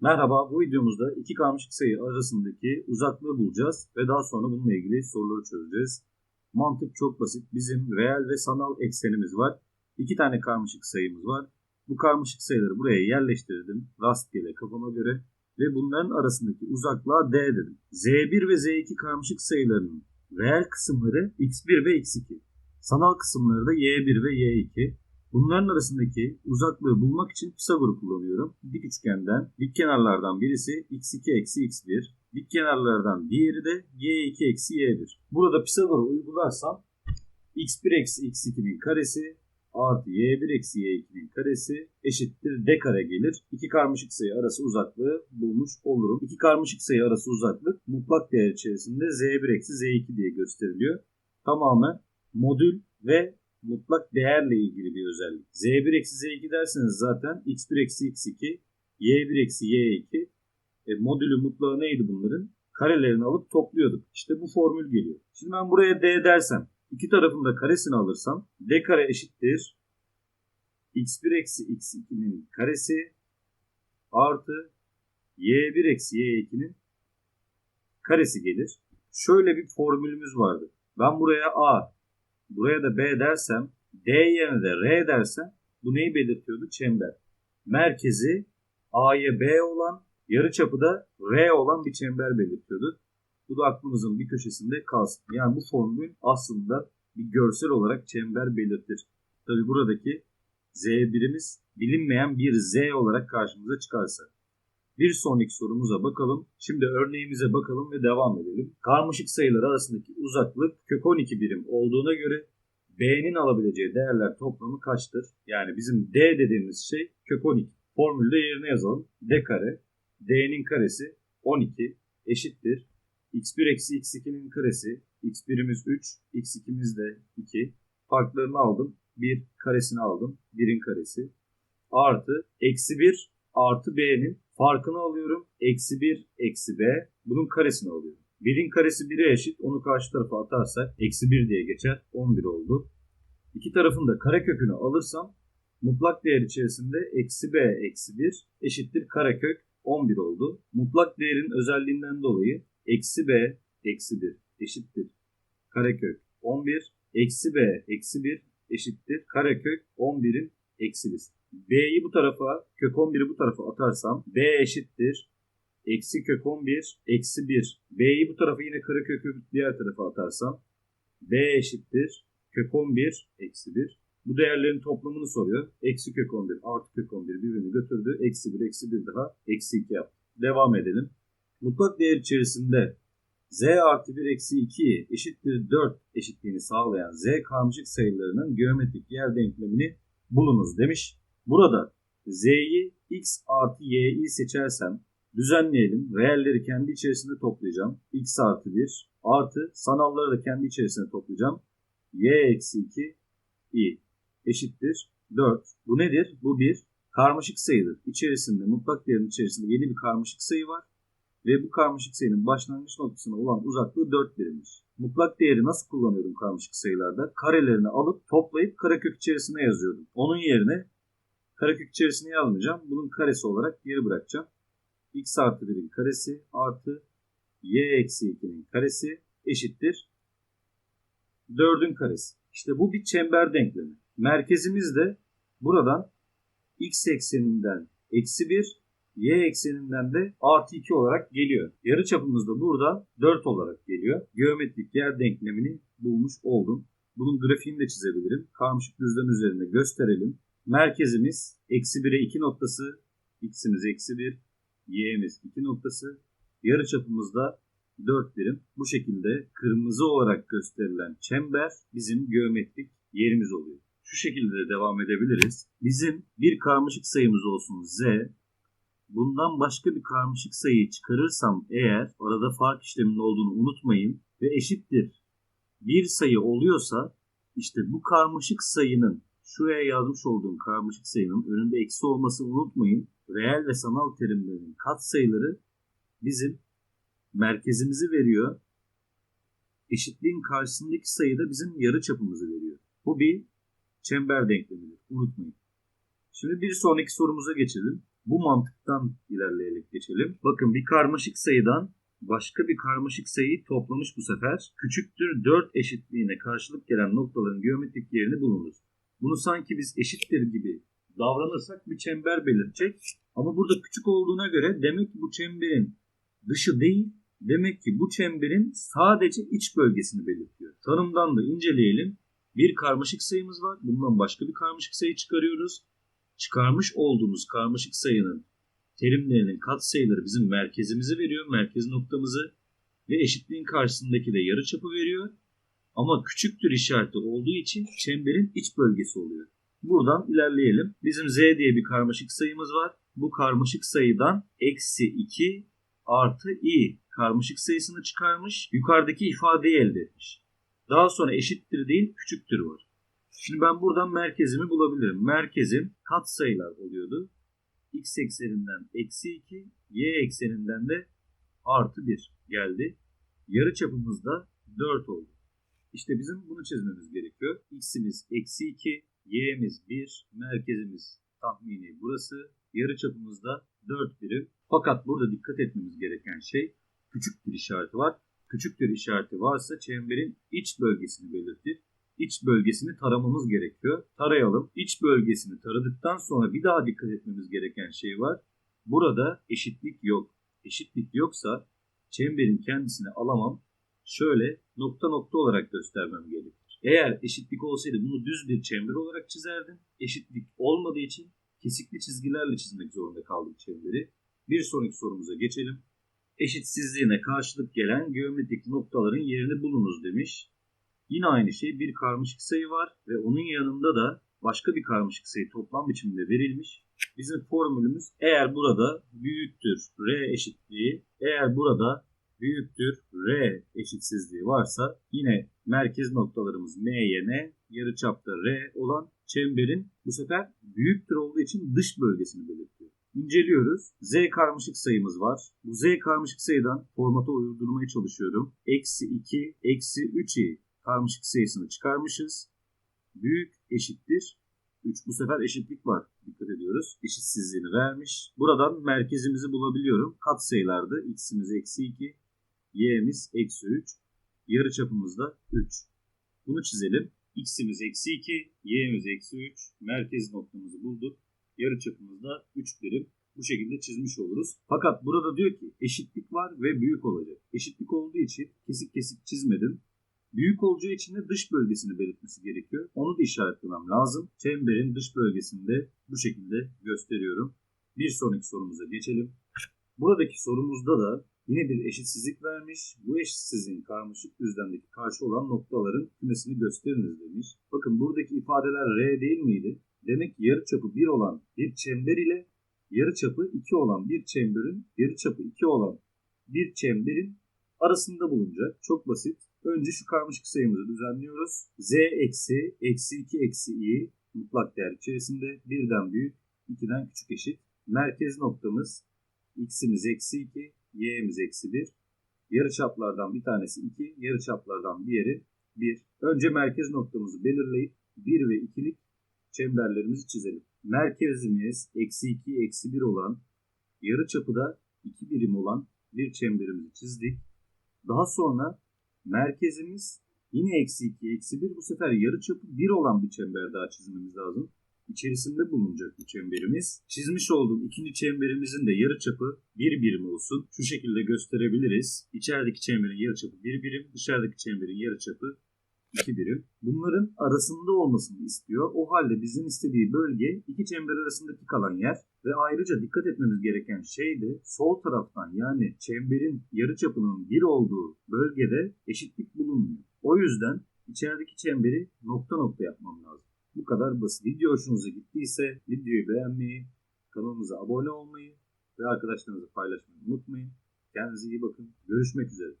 Merhaba, bu videomuzda iki karmaşık sayı arasındaki uzaklığı bulacağız ve daha sonra bununla ilgili soruları çözeceğiz. Mantık çok basit. Bizim reel ve sanal eksenimiz var. İki tane karmaşık sayımız var. Bu karmaşık sayıları buraya yerleştirdim rastgele kafama göre ve bunların arasındaki uzaklığa d dedim. Z1 ve Z2 karmaşık sayılarının reel kısımları x1 ve x2. Sanal kısımları da y1 ve y2. Bunların arasındaki uzaklığı bulmak için Pisagor'u kullanıyorum. Dik üçgenden dik kenarlardan birisi x2 eksi x1. Dik kenarlardan diğeri de y2 eksi y1. Burada Pisagor'u uygularsam x1 eksi x2'nin karesi artı y1 eksi y2'nin karesi eşittir d kare gelir. İki karmaşık sayı arası uzaklığı bulmuş olurum. İki karmaşık sayı arası uzaklık mutlak değer içerisinde z1 eksi z2 diye gösteriliyor. Tamamen modül ve mutlak değerle ilgili bir özellik. Z1 eksi Z2 derseniz zaten X1 eksi X2, Y1 eksi Y2 e, modülü mutlağı neydi bunların? Karelerini alıp topluyorduk. İşte bu formül geliyor. Şimdi ben buraya D dersem, iki tarafında karesini alırsam D kare eşittir X1 eksi X2'nin karesi artı Y1 eksi Y2'nin karesi gelir. Şöyle bir formülümüz vardı. Ben buraya A buraya da B dersem D yerine de R dersem bu neyi belirtiyordu? Çember. Merkezi A'ya B olan yarıçapı da R olan bir çember belirtiyordu. Bu da aklımızın bir köşesinde kalsın. Yani bu formül aslında bir görsel olarak çember belirtir. Tabi buradaki Z1'imiz bilinmeyen bir Z olarak karşımıza çıkarsa. Bir sonraki sorumuza bakalım. Şimdi örneğimize bakalım ve devam edelim. Karmaşık sayılar arasındaki uzaklık kök 12 birim olduğuna göre B'nin alabileceği değerler toplamı kaçtır? Yani bizim D dediğimiz şey kök 12. Formülde yerine yazalım. D kare D'nin karesi 12 eşittir. x1 eksi x2'nin karesi x1'imiz 3 x2'miz de 2. Farklarını aldım. 1 karesini aldım. 1'in karesi. Artı eksi 1 artı B'nin Farkını alıyorum. Eksi 1 eksi b. Bunun karesini alıyorum. 1'in karesi 1'e eşit. Onu karşı tarafa atarsak eksi 1 diye geçer. 11 oldu. İki tarafın da karekökünü alırsam mutlak değer içerisinde eksi b eksi 1 eşittir karekök 11 oldu. Mutlak değerin özelliğinden dolayı eksi b eksi 1 eşittir karekök 11 eksi b eksi 1 eşittir karekök 11'in eksi 1. B'yi bu tarafa, kök 11'i bu tarafa atarsam B eşittir. Eksi kök 11, eksi 1. B'yi bu tarafa yine kare kökü diğer tarafa atarsam B eşittir. Kök 11, eksi 1. Bu değerlerin toplamını soruyor. Eksi kök 11 artı kök 11 birbirini götürdü. Eksi 1, eksi 1 daha eksi 2 yaptı. Devam edelim. Mutlak değer içerisinde z artı 1 eksi 2 eşittir 4 eşitliğini sağlayan z karmaşık sayılarının geometrik yer denklemini bulunuz demiş. Burada z'yi x artı y'yi seçersem düzenleyelim. Reelleri kendi içerisinde toplayacağım. x artı 1 artı sanalları da kendi içerisinde toplayacağım. y eksi 2 i eşittir 4. Bu nedir? Bu bir karmaşık sayıdır. İçerisinde mutlak değerin içerisinde yeni bir karmaşık sayı var. Ve bu karmaşık sayının başlangıç noktasına olan uzaklığı 4 birimmiş. Mutlak değeri nasıl kullanıyordum karmaşık sayılarda? Karelerini alıp toplayıp karekök içerisine yazıyordum. Onun yerine Karekök içerisine yazmayacağım. Bunun karesi olarak geri bırakacağım. x artı 1'in karesi artı y eksi 2'nin karesi eşittir 4'ün karesi. İşte bu bir çember denklemi. Merkezimiz de buradan x ekseninden eksi 1, y ekseninden de artı 2 olarak geliyor. Yarı çapımız da burada 4 olarak geliyor. Geometrik yer denklemini bulmuş oldum. Bunun grafiğini de çizebilirim. Karmaşık düzlem üzerinde gösterelim. Merkezimiz eksi 1'e 2 noktası. X'imiz eksi 1. Y'miz 2 noktası. Yarı çapımızda 4 birim. Bu şekilde kırmızı olarak gösterilen çember bizim geometrik yerimiz oluyor. Şu şekilde de devam edebiliriz. Bizim bir karmaşık sayımız olsun Z. Bundan başka bir karmaşık sayıyı çıkarırsam eğer arada fark işleminin olduğunu unutmayın ve eşittir bir sayı oluyorsa işte bu karmaşık sayının Şuraya yazmış olduğum karmaşık sayının önünde eksi olmasını unutmayın. Reel ve sanal terimlerin katsayıları bizim merkezimizi veriyor. Eşitliğin karşısındaki sayı da bizim yarı çapımızı veriyor. Bu bir çember denklemidir. Unutmayın. Şimdi bir sonraki sorumuza geçelim. Bu mantıktan ilerleyerek geçelim. Bakın bir karmaşık sayıdan başka bir karmaşık sayıyı toplamış bu sefer. Küçüktür 4 eşitliğine karşılık gelen noktaların geometrik yerini bulunur. Bunu sanki biz eşittir gibi davranırsak bir çember belirtecek. Ama burada küçük olduğuna göre demek ki bu çemberin dışı değil, demek ki bu çemberin sadece iç bölgesini belirtiyor. Tanımdan da inceleyelim. Bir karmaşık sayımız var. Bundan başka bir karmaşık sayı çıkarıyoruz. Çıkarmış olduğumuz karmaşık sayının terimlerinin katsayıları bizim merkezimizi veriyor. Merkez noktamızı ve eşitliğin karşısındaki de yarıçapı veriyor. Ama küçüktür işareti olduğu için çemberin iç bölgesi oluyor. Buradan ilerleyelim. Bizim z diye bir karmaşık sayımız var. Bu karmaşık sayıdan eksi 2 artı i karmaşık sayısını çıkarmış. Yukarıdaki ifadeyi elde etmiş. Daha sonra eşittir değil küçüktür var. Şimdi ben buradan merkezimi bulabilirim. Merkezim katsayılar oluyordu. X ekseninden eksi 2, Y ekseninden de artı 1 geldi. Yarı çapımız da 4 oldu. İşte bizim bunu çizmemiz gerekiyor. X'imiz eksi 2, Y'miz 1, merkezimiz tahmini burası. Yarı çapımız da 4 birim. Fakat burada dikkat etmemiz gereken şey küçüktür işareti var. Küçüktür işareti varsa çemberin iç bölgesini belirtir. İç bölgesini taramamız gerekiyor. Tarayalım. İç bölgesini taradıktan sonra bir daha dikkat etmemiz gereken şey var. Burada eşitlik yok. Eşitlik yoksa çemberin kendisini alamam. Şöyle nokta nokta olarak göstermem gerekir. Eğer eşitlik olsaydı bunu düz bir çember olarak çizerdim. Eşitlik olmadığı için kesikli çizgilerle çizmek zorunda kaldık çemberi. Bir sonraki sorumuza geçelim. Eşitsizliğine karşılık gelen geometrik noktaların yerini bulunuz demiş. Yine aynı şey bir karmaşık sayı var ve onun yanında da başka bir karmaşık sayı toplam biçiminde verilmiş. Bizim formülümüz eğer burada büyüktür R eşitliği, eğer burada büyüktür R eşitsizliği varsa yine merkez noktalarımız M, Y, N, yarıçapta R olan çemberin bu sefer büyüktür olduğu için dış bölgesini belirtiyor. İnceliyoruz. Z karmaşık sayımız var. Bu Z karmaşık sayıdan formata uydurmaya çalışıyorum. Eksi 2, eksi 3i karmaşık sayısını çıkarmışız. Büyük eşittir. 3 bu sefer eşitlik var. Dikkat ediyoruz. Eşitsizliğini vermiş. Buradan merkezimizi bulabiliyorum. Kat sayılarda x'imiz eksi 2, y'miz eksi 3. Yarı çapımızda 3. Bunu çizelim. x'imiz eksi 2, y'miz eksi 3. Merkez noktamızı bulduk. Yarı çapımızda 3 birim. Bu şekilde çizmiş oluruz. Fakat burada diyor ki eşitlik var ve büyük olacak. Eşitlik olduğu için kesik kesik çizmedim. Büyük olacağı için de dış bölgesini belirtmesi gerekiyor. Onu da işaretlemem lazım. Çemberin dış bölgesinde bu şekilde gösteriyorum. Bir sonraki sorumuza geçelim. Buradaki sorumuzda da yine bir eşitsizlik vermiş. Bu eşitsizliğin karmaşık düzlemdeki karşı olan noktaların kümesini gösteriniz demiş. Bakın buradaki ifadeler R değil miydi? Demek ki yarıçapı 1 olan bir çember ile yarıçapı 2 olan bir çemberin yarıçapı 2 olan bir çemberin arasında bulunacak. Çok basit. Önce şu karmaşık sayımızı düzenliyoruz. Z eksi eksi 2 eksi i mutlak değer içerisinde birden büyük 2'den küçük eşit. Merkez noktamız x'imiz eksi 2 y'miz eksi 1. Yarıçaplardan bir tanesi 2, yarıçaplardan diğeri 1. Önce merkez noktamızı belirleyip 1 ve 2'lik çemberlerimizi çizelim. Merkezimiz eksi 2 eksi 1 olan yarıçapı da 2 birim olan bir çemberimizi çizdik. Daha sonra merkezimiz yine eksi 2 eksi 1 bu sefer yarıçapı 1 olan bir çember daha çizmemiz lazım. İçerisinde bulunacak bu çemberimiz. Çizmiş olduğum ikinci çemberimizin de yarıçapı 1 birim olsun. Şu şekilde gösterebiliriz. İçerideki çemberin yarıçapı 1 birim, dışarıdaki çemberin yarıçapı 2 birim. Bunların arasında olmasını istiyor. O halde bizim istediği bölge iki çember arasındaki kalan yer ve ayrıca dikkat etmemiz gereken şey de sol taraftan yani çemberin yarıçapının 1 olduğu bölgede eşitlik bulunmuyor. O yüzden içerideki çemberi nokta nokta yapmam lazım. Bu kadar basit. Video hoşunuza gittiyse videoyu beğenmeyi, kanalımıza abone olmayı ve arkadaşlarınızla paylaşmayı unutmayın. Kendinize iyi bakın. Görüşmek üzere.